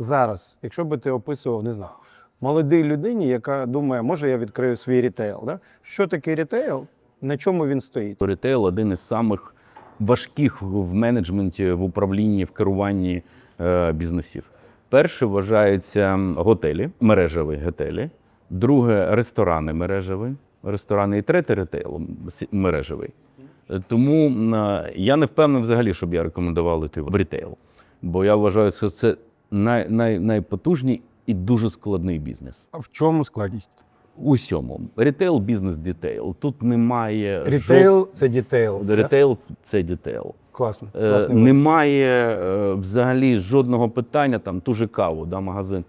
зараз, якщо би ти описував, не знаю, молодій людині, яка думає, може я відкрию свій рітейл. Да? Що таке рітейл? На чому він стоїть? Ритейл один із самих важких в менеджменті, в управлінні, в керуванні е, бізнесів. Перше вважається готелі, мережеві готелі. Друге ресторани мережеві, ресторани і третє ритейл с- мережевий. Тому е, я не впевнений взагалі, щоб я рекомендував йти в ритейл. Бо я вважаю, що це най, най, найпотужній і дуже складний бізнес. А в чому складність? Усьому. Ритейл, бізнес, дітейл. Тут немає Рітейл це дітейл. да? Це дітейл. Класно. Е, класний немає е, взагалі жодного питання, там ту же каву, да, магазин.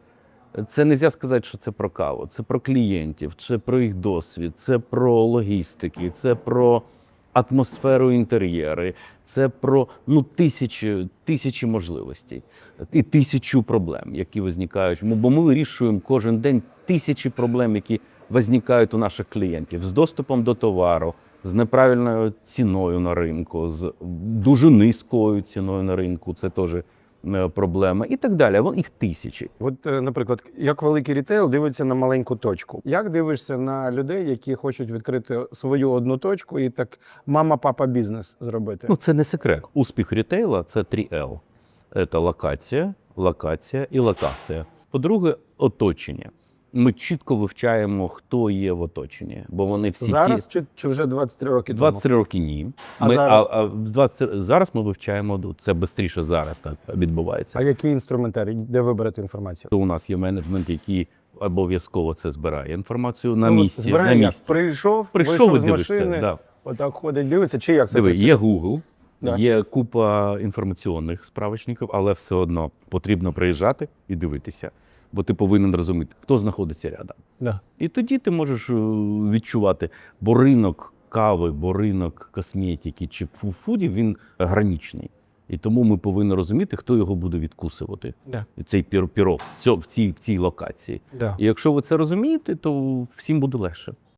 Це не можна сказати, що це про каву. Це про клієнтів, це про їх досвід, це про логістики, це про атмосферу інтер'єри, це про ну, тисячі, тисячі можливостей і тисячу проблем, які визникають. Бо ми вирішуємо кожен день тисячі проблем, які визникають у наших клієнтів з доступом до товару, з неправильною ціною на ринку, з дуже низькою ціною на ринку. Це теж е, проблема, і так далі. Вон їх тисячі. От, е, наприклад, як великий рітейл дивиться на маленьку точку. Як дивишся на людей, які хочуть відкрити свою одну точку і так мама, папа бізнес зробити? Ну це не секрет. Успіх рітейла це 3L. Це локація, локація і локація. По-друге, оточення. Ми чітко вивчаємо, хто є в оточенні, бо вони всі зараз ті чи, чи вже 23 роки 23 роки ні. А Ми, зараз? а, а в 20, зараз ми вивчаємо ну, це швидше зараз так відбувається. А який інструментарій, де виберете інформацію? То у нас є менеджмент, який обов'язково це збирає інформацію на Ну, місці. збирає на як? місці. Прийшов, Прийшов вийшов і з дивишся. машини, Да. отак ходить, дивиться, чи як це Диви, працює? є Google, Да. є купа інформаційних справочників, але все одно потрібно приїжджати і дивитися, бо ти повинен розуміти, хто знаходиться рядом. Да. І тоді ти можеш е, відчувати, бо ринок кави, бо ринок косметики чи фудів він гранічний. І тому ми повинні розуміти, хто його буде відкусувати. Да. Цей пір- пірог в в цій, в цій локації. Да. І якщо ви це розумієте, то всім буде легше.